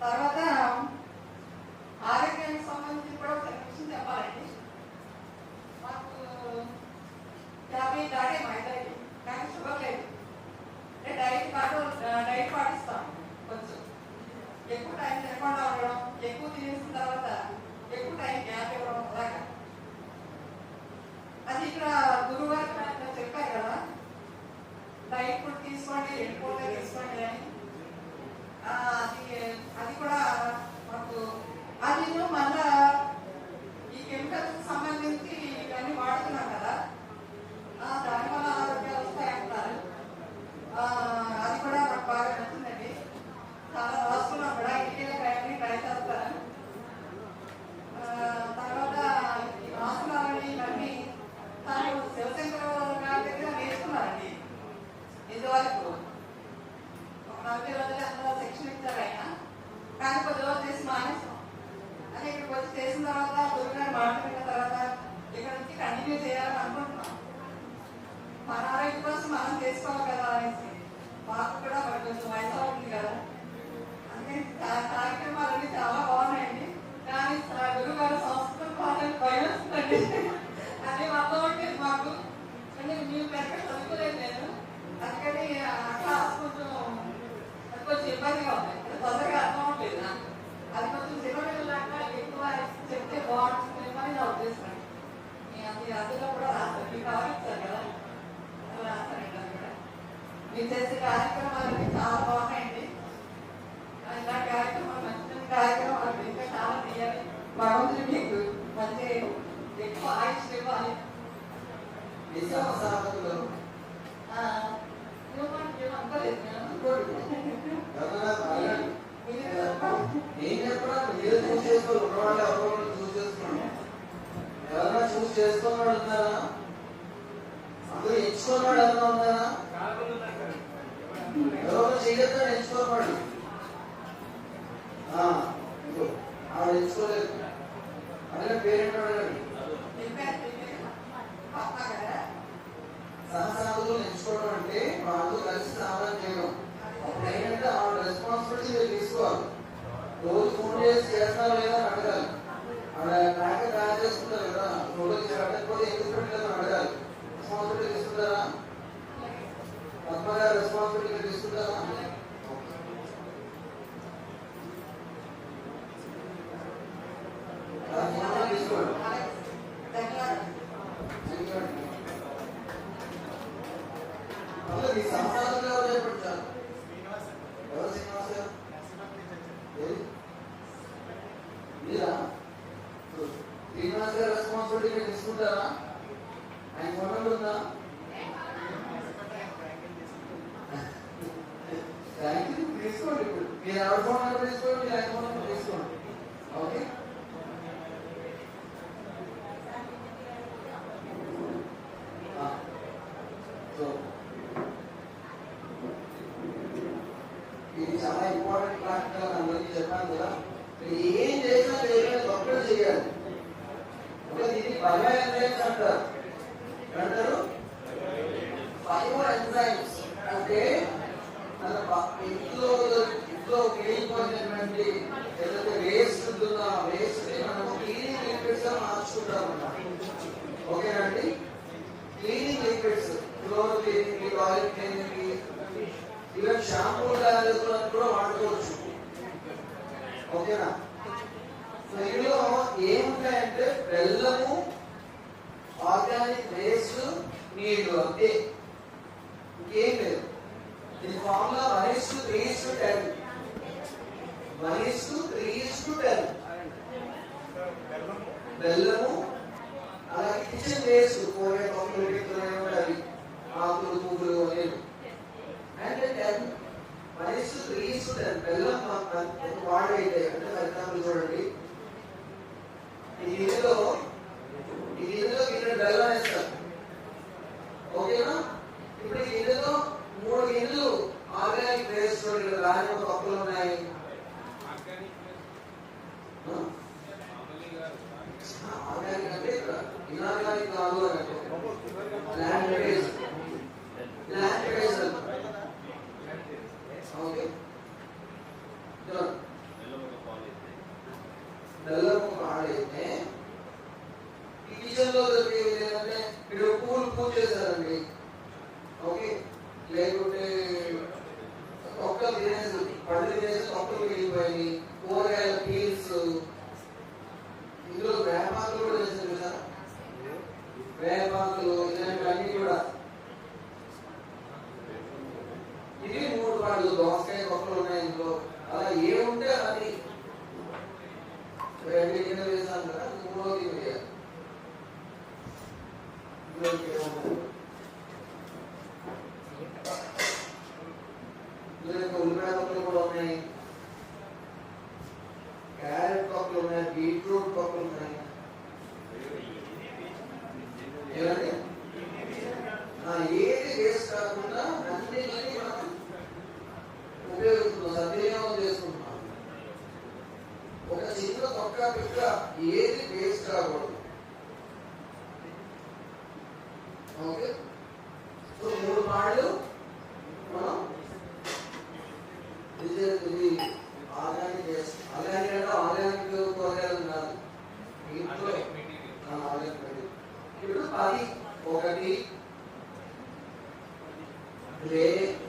பரவாயில்ல. విశ్వాసార్థులు నేను ఎప్పుడా మీరు చూస్ చేసుకోవాలి ఉన్నవాళ్ళు ఎవరో చూస్ చేసుకున్నాను ఎవరైనా చూస్ చేసుకున్నాడు ఉన్నారా అందరూ ఎంచుకున్నాడు ఎవరైనా ఉన్నారా ఎవరో చేయగలుగుతాడు అదే పేరెంట్ అడగండి. సహసాలు నేర్చుకోవడం అంటే వాళ్ళు కలిసి సహాయం చేయడం. అప్పుడు ఏంటంటే రెస్పాన్సిబిలిటీ తీసుకోవాలి. రోజు ఫోన్ చేసి చేస్తారో లేదా అడగాలి. అక్కడ బ్యాంక్ తయారు చేసుకుంటారు కదా ఫోటో తీసి అడగకపోతే ఎందుకు పెట్టలేదు అడగాలి. రెస్పాన్సిబిలిటీ తీసుకుంటారా? పద్మ రెస్పాన్సిబిలిటీ తీసుకుంటారా? మీరు ఎవరి ఫోన్ నెంబర్ తీసుకోండి మీరు ఆయన ఫోన్ నెంబర్ తీసుకోండి ఓకే ఉంటాయంటే బెల్లము ఆర్గానిక్ వేస్ట్ నీళ్ళు అంటే ఇంకేం లేదు. దీని formula one race ten one race to ten బెల్లము అలాగే కిచెన్ వేస్ట్ కోరే పప్పులు పెట్టుకునే ఆకులు పువ్వులు అనేది and ten one is ten బెల్లం వాడైతే అంటే ఫర్ ఎగ్జాంపుల్ చూడండి. ఈ ఇల్లులో ఈ వేస్తారు ఓకేనా? ఇప్పుడు ఈ మూడు ఇల్లు ఆర్గానిక్ వేస్ట్ రాని తప్పులు ఉన్నాయి. ఆర్గానిక్ అంటే కాదు అన్నట్టు ల్యాండ్ ల్యాండ్ బేస్ ఓకే? ಎಲ್ಲರೂ ಮಾಡೈತೆ టీచర్లో జరిగేది ఏంటంటే వీడు కూల్ కూల్ చేశారండి ఓకే లేకుంటే ler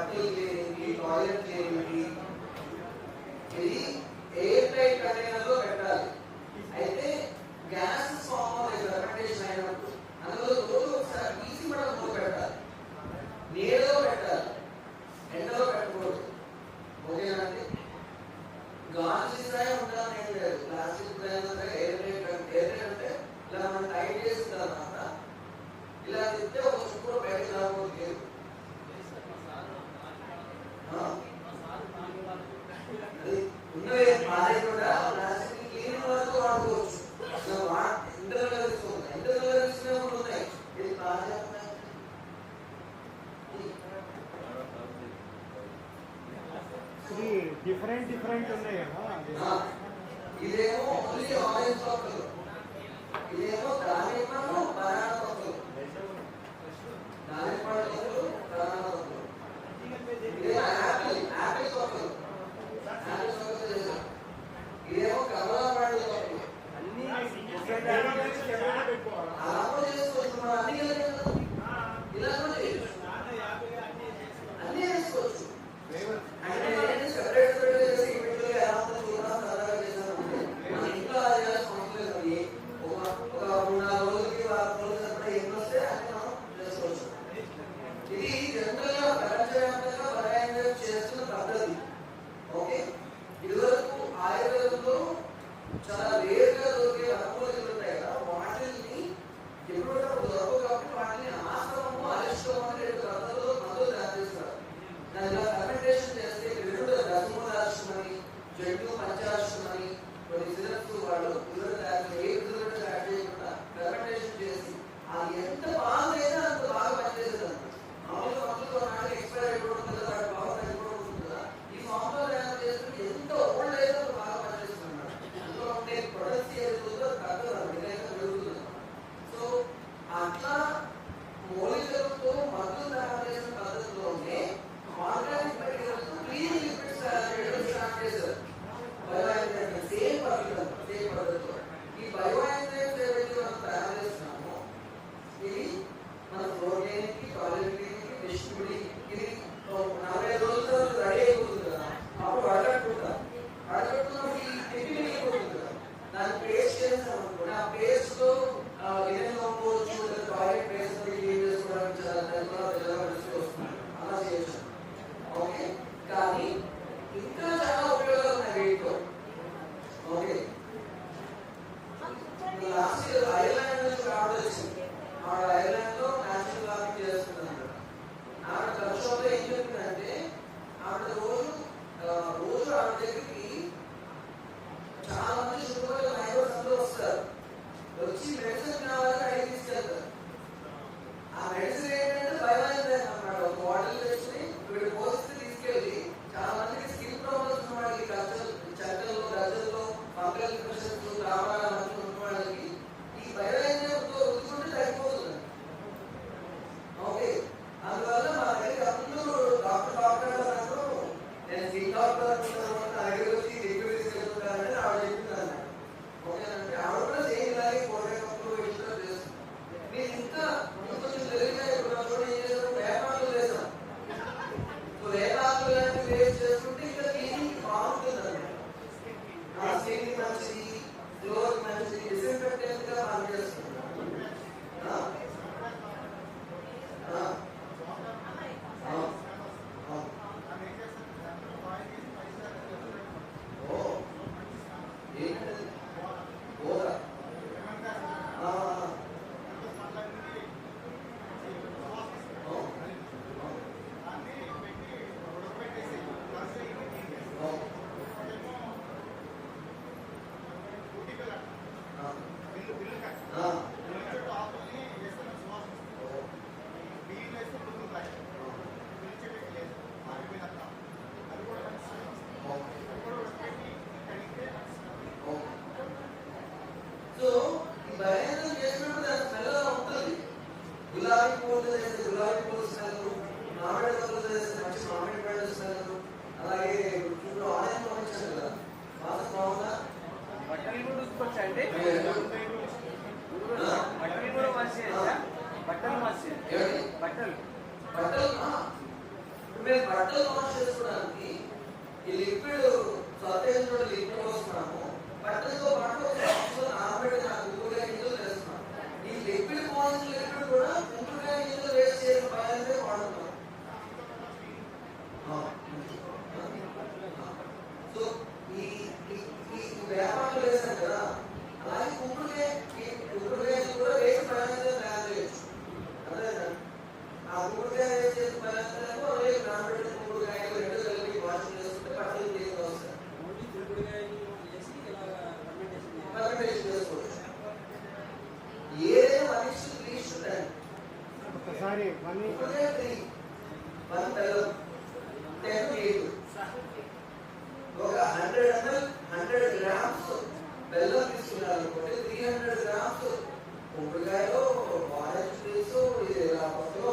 ಬಟ್ಟೆಗೆ ಈ ಟಾಯ್ಲೆಟ್ಗೆ também. model actually, we will host hundred అన్న హండ్రెడ్ గ్రామ్స్ బెల్లం తీసుకున్నారు అనుకోండి త్రీ హండ్రెడ్ గ్రామ్స్ ఉప్పుడుకాయలు ఆరెంజ్ జ్యూస్ ఇది ఎలా పడుతుందో